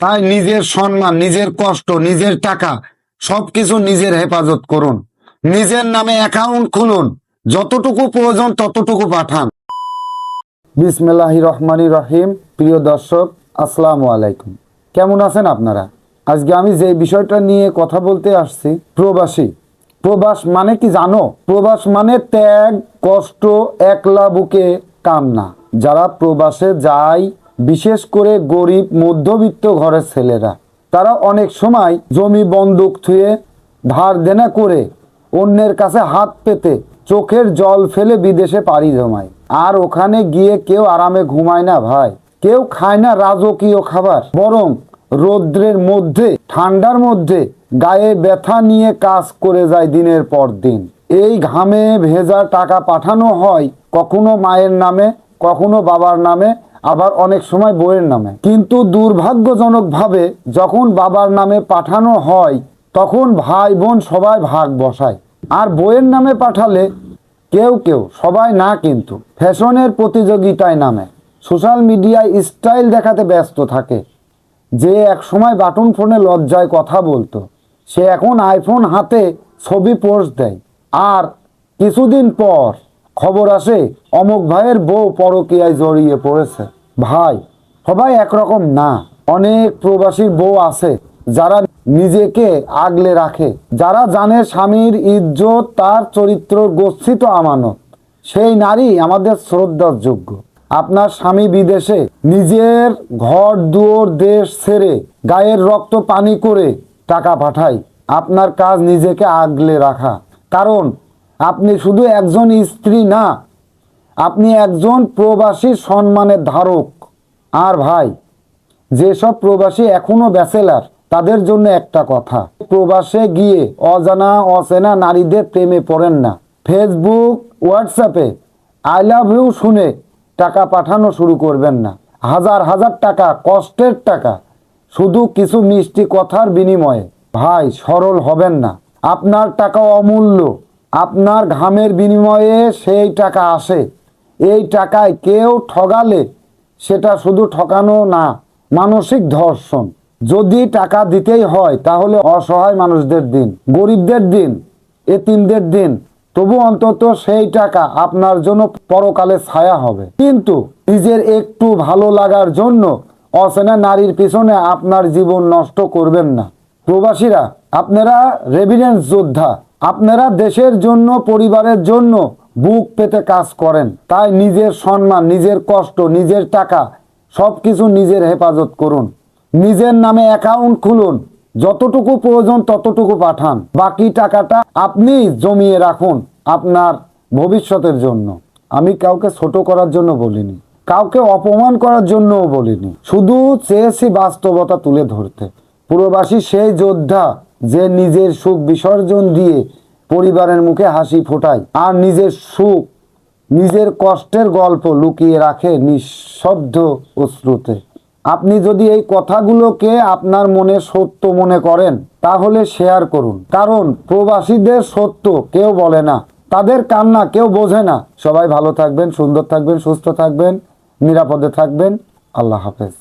তাই নিজের সম্মান, নিজের কষ্ট, নিজের টাকা, সবকিছু নিজের হেফাজত করুন। নিজের নামে অ্যাকাউন্ট খুলুন। যতটুকু প্রয়োজন ততটুকু পাঠান। বিসমিল্লাহ রহমানি রহিম। প্রিয় দর্শক, আসসালামু আলাইকুম। কেমন আছেন আপনারা? আজকে আমি যে বিষয়টা নিয়ে কথা বলতে আসছি, প্রবাসী। প্রবাস মানে কি জানো? প্রবাস মানে ত্যাগ, কষ্ট, একলা বুকে কামনা যারা প্রবাসে যায় বিশেষ করে গরিব মধ্যবিত্ত ঘরের ছেলেরা। তারা অনেক সময় জমি বন্দুক থুয়ে ধার দেনা করে অন্যের কাছে হাত পেতে চোখের জল ফেলে বিদেশে পাড়ি জমায়। আর ওখানে গিয়ে কেউ আরামে ঘুমায় না ভাই। কেউ খায় না রাজকীয় খাবার। বরং রৌদ্রের মধ্যে, ঠান্ডার মধ্যে গায়ে ব্যথা নিয়ে কাজ করে যায় দিনের পর দিন। এই ঘামে ভেজা টাকা পাঠানো হয় কখনো মায়ের নামে, কখনো বাবার নামে আবার অনেক সময় বইয়ের নামে। কিন্তু দুর্ভাগ্যজনকভাবে যখন বাবার নামে পাঠানো হয়, তখন ভাই বোন সবাই ভাগ বসায়। আর বইয়ের নামে পাঠালে কেউ কেউ, সবাই না কিন্তু, ফ্যাশনের প্রতিযোগিতায় নামে। সোশ্যাল মিডিয়ায় স্টাইল দেখাতে ব্যস্ত থাকে। যে এক সময় বাটন ফোনে লজ্জায় কথা বলতো। সে এখন আইফোন হাতে ছবি পোস্ট দেয়। আর কিছুদিন পর খবর আসে অমুক ভাইয়ের বউ পরকীয়ায় জড়িয়ে পড়েছে। ভাই, সবাই একরকম না। অনেক প্রবাসীর বউ আছে, যারা নিজেকে আগলে রাখে। যারা জানে স্বামীর ইজ্জত, তার চরিত্র গচ্ছিত আমানত। সেই নারী আমাদের শ্রদ্ধার যোগ্য। আপনার স্বামী বিদেশে নিজের ঘর, দুয়ার, দেশ ছেড়ে গায়ের রক্ত, পানি করে টাকা পাঠায়। আপনার কাজ নিজেকে আগলে রাখা। কারণ আপনি শুধু একজন স্ত্রী না, আপনি একজন প্রবাসী সম্মানের ধারক। আর ভাই, যেসব প্রবাসী এখনও ব্যাচেলার, তাদের জন্য একটা কথা। প্রবাসে গিয়ে অজানা, অচেনা নারীদের প্রেমে পড়েন না। ফেসবুক, হোয়াটসঅ্যাপে আই লাভ ইউ শুনে টাকা পাঠানো শুরু করবেন না। হাজার হাজার টাকা, কষ্টের টাকা, শুধু কিছু মিষ্টি কথার বিনিময়ে। ভাই, সরল হবেন না। আপনার টাকা অমূল্য। আপনার ঘামের বিনিময়ে সেই টাকা আসে। এই টাকায় কেউ ঠগালে সেটা শুধু ঠকানো না, মানসিক ধর্ষণ। যদি টাকা দিতেই হয়, তাহলে অসহায় মানুষদের দিন, গরিবদের দিন, এতিমদের দিন। তবু অন্তত সেই টাকা আপনার জন্য পরকালে ছায়া হবে। কিন্তু নিজের একটু ভালো লাগার জন্য অচেনা নারীর পিছনে আপনার জীবন নষ্ট করবেন না। প্রবাসীরা, আপনারা রেভিডেন্স যোদ্ধা। আপনারা দেশের জন্য, পরিবারের জন্য বুক পেতে কাজ করেন। তাই নিজের সম্মান, নিজের কষ্ট, নিজের টাকা সব কিছু নিজের হেফাজত করুন। নিজের নামে অ্যাকাউন্ট খুলুন। যতটুকু প্রয়োজন ততটুকু পাঠান। বাকি টাকাটা আপনি জমিয়ে রাখুন আপনার ভবিষ্যতের জন্য। আমি কাউকে ছোট করার জন্য বলিনি। কাউকে অপমান করার জন্যও বলিনি। শুধু চেয়েছি বাস্তবতা তুলে ধরতে। পুরবাসী সেই যোদ্ধা যে নিজের সুখ বিসর্জন দিয়ে পরিবারের মুখে হাসি ফোটায়, আর নিজের সুখ, নিজের কষ্টের গল্প লুকিয়ে রাখে নিঃশব্দ অশ্রুতে। আপনি যদি এই কথাগুলোকে আপনার মনে সত্য মনে করেন, তাহলে শেয়ার করুন। কারণ প্রবাসীদের সত্য কেউ বলে না, তাদের কান্না কেউ বোঝে না। সবাই ভালো থাকবেন, সুন্দর থাকবেন, সুস্থ থাকবেন, নিরাপদে থাকবেন। আল্লাহ হাফেজ।